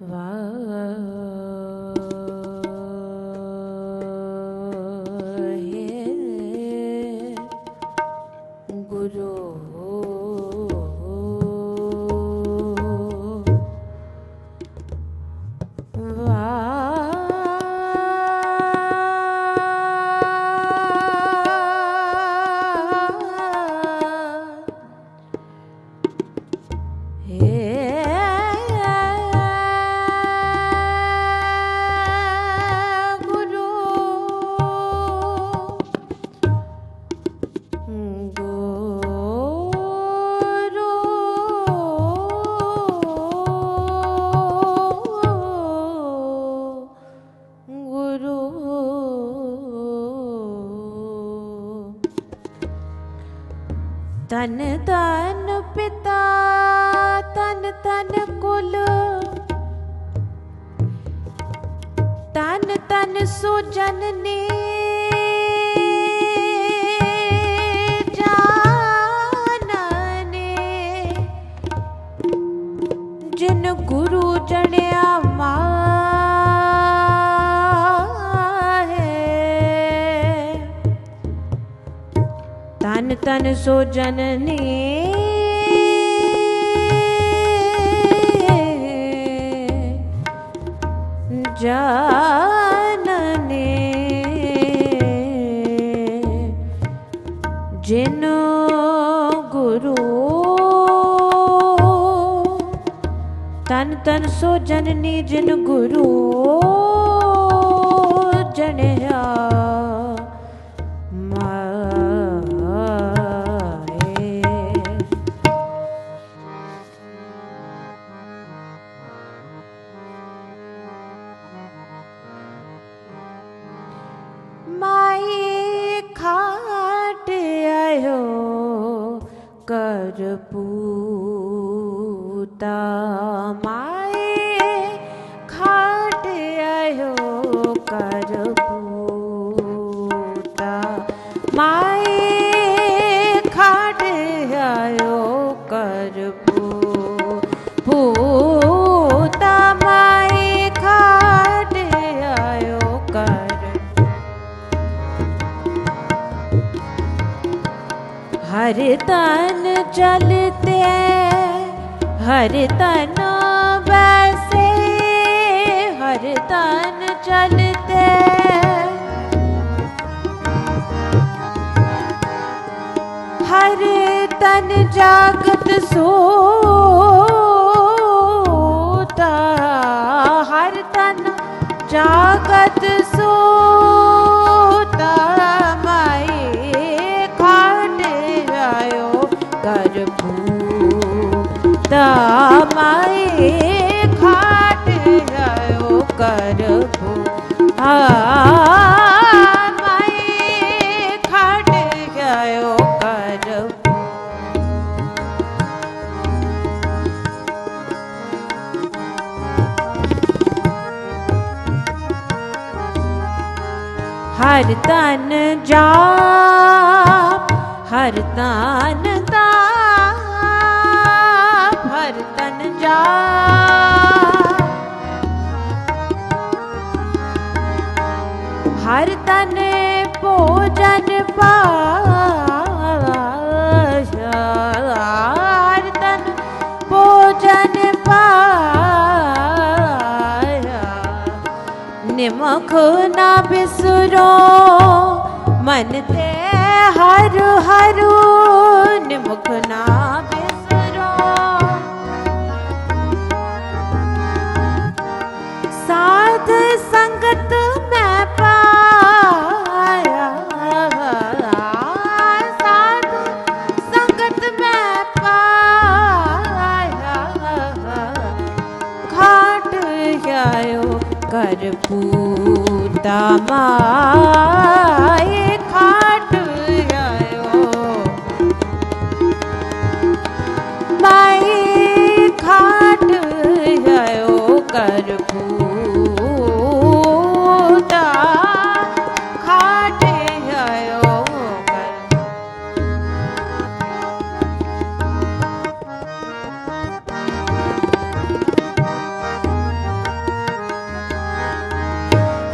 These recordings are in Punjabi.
Wow. ਤਨ ਤਨ ਪਿਤਾ ਤਨ ਤਨ ਕੁਲ। ਤਨ ਤਨ ਸੋ ਜਨਨੀ ਸੋ ਜਨਨੀ। ਜਾਣਨੇ ਜਿਨ ਗੁਰੂ ਤਨ ਤਨ ਸੋ ਜਨਨੀ ਜਿਨ ਗੁਰੂ ਜਣਿਆ। ਕਰ ਪੂਤਾ ਮਾਈ ਖਾਟ ਆਇਓ ਕਰ ਪੂ ਪੂਤਾ ਮਾਈ ਹਰ ਤਨ ਚਲਤੇ ਹਰ ਤਨ ਹਰ ਤਨ ਜਾਗਤ ਸੋਤਾ, ਹਰ ਤਨ ਜਾਗਤ ਸੋਤਾ, ਮਾਏ ਖਾਟ ਆਇਓ ਕਰ ਭੂਤਾ। ਹਰ ਤਨ ਜਾਪ ਹਰ ਤਨ ਤਾਪ ਹਰ ਤਨ ਜਾਪ। ਹਰ ਤਨ ਭੋਜਨ ਪਾ ਨਿਮਖ ਨਾ ਬਿਸਰੋ ਮਨ ਤੇ ਹਰ ਹਰੂ ਨਿਮਖ ਨਾ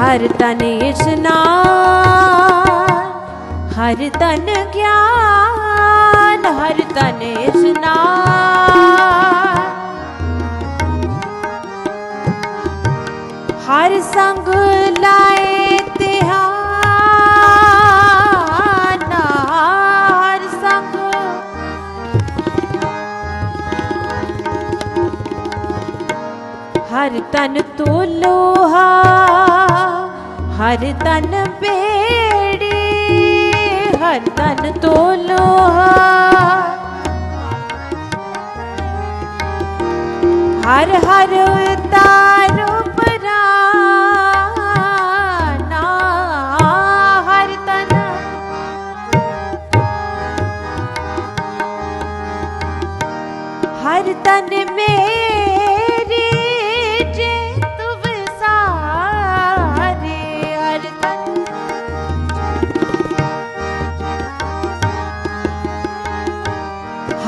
ਹਰ ਤਨ ਇਸ਼ਨਾਨ ਹਰ ਤਨ ਗਿਆਨ, ਹਰ ਤਨ ਇਸ਼ਨਾਨ ਹਰ ਸੰਗ ਲਾਏ ਧਿਆਨ, ਹਰ ਸੰਗ। ਹਰ ਤਨ ਤੋਲੋਹਾ ਹਰ ਤਨ ਬੇੜੀ ਹਰ ਤਨ ਤੋਲੋਹਾ ਹਰ ਹਰ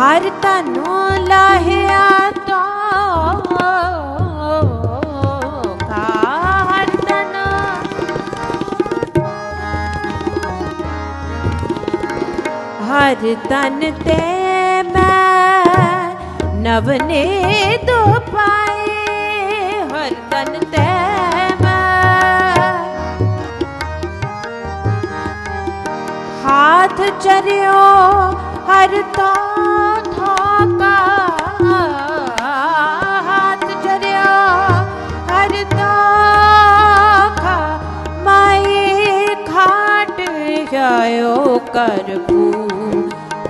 ਹਰ ਤਨੂ ਲਾਹਿਆ ਤੋ। ਹਰ ਤਨ ਹਰ ਤਨ ਤੇ ਮੈਂ ਨਵਨੇ ਦੋ ਪਾਏ। ਹਰ ਤਨ ਤੇ ਮੈਂ। ਹਾਥ ਚਰਿਓ ਹਰ ਤਾ ਜਾਇਓ ਕਰ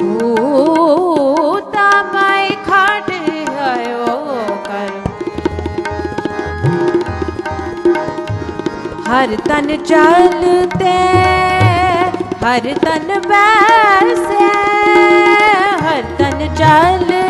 ਪੂਤਾ ਮਾਈ ਖਾਟ ਜਾਇਓ ਕਰ ਹਰ ਤਨ ਚਲਤੇ ਹਰ ਤਨ ਬੈਸੇ ਹਰ ਤਨ ਚਲਤੇ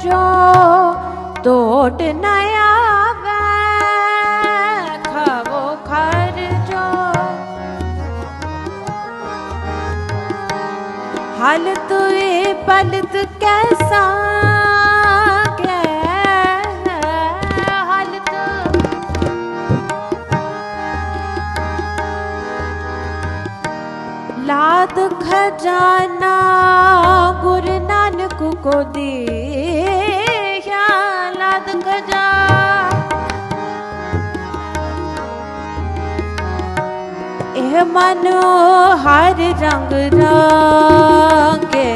ਖਰਚੋ ਟੋਟ ਨ ਆਵੇ, ਖਾਵੋ ਖਰਚੋ ਹਾਲਤ ਏ ਪਲਤ ਕੈਸਾ ਕੈ ਹਾਲਤ ਲਾਦ ਖਜ਼ਾਨਾ ਗੁਰੂ ਨਾਨਕ ਕੋ ਦਿਆ ਲਾਦ ਇਹ ਮਨ ਹਰ ਰੰਗ ਰਾਂਗੇ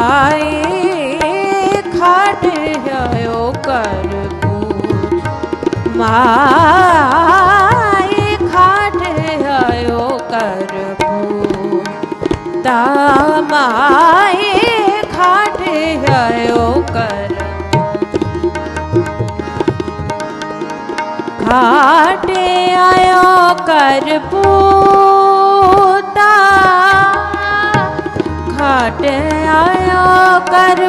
ਆਏ ਖਾਟ ਆਇਓ ਕਰ ਪੂਤਾ ਮਾਏ ਖਾਟ ਆਇਓ ਕਰ ਤਾ ਮਾਏ ਖਾਟ ਆਇਓ ਕਰ ਖਾਟ ਆਇਓ ਕਰ ਪੂਤਾ ਖਾਟ ਆਇਓ ਕਰ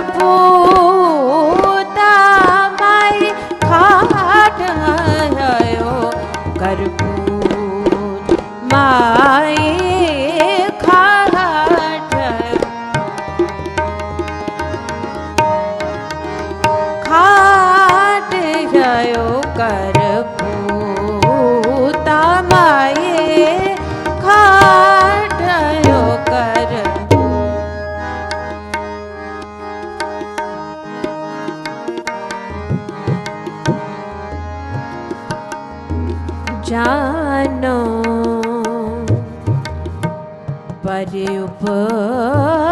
ਮਾਈ ਖਾਟ ਆਇਓ ਕਰ ਮਾਈ। जानो पर उपर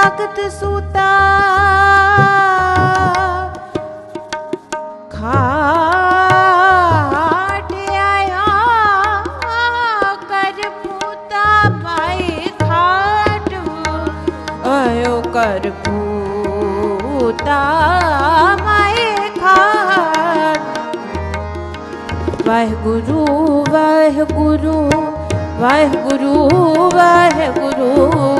ਤਨ ਜਾਗਤ ਸੂਤਾ। ਖਾਟ ਆਇਆ, ਕਰ ਪੂਤਾ ਮਾਈ ਖਾਟ। ਆਇਓ ਕਰ ਪੂਤਾ ਮਾਈ ਖਾਟ। ਵਾਹਿਗੁਰੂ ਵਾਹਿਗੁਰੂ ਵਾਹਿਗੁਰੂ ਵਾਹਿਗੁਰੂ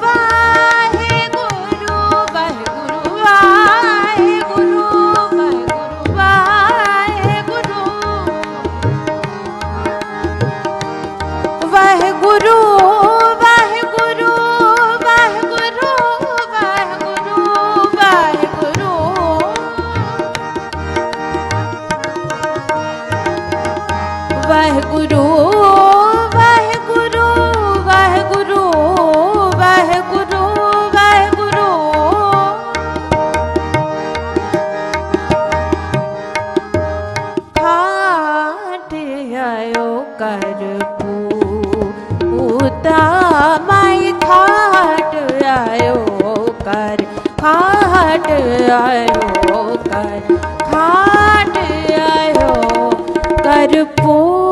રામાય ખાટ આયો કર ખાટ આયો કર ખાટ આયો કર પો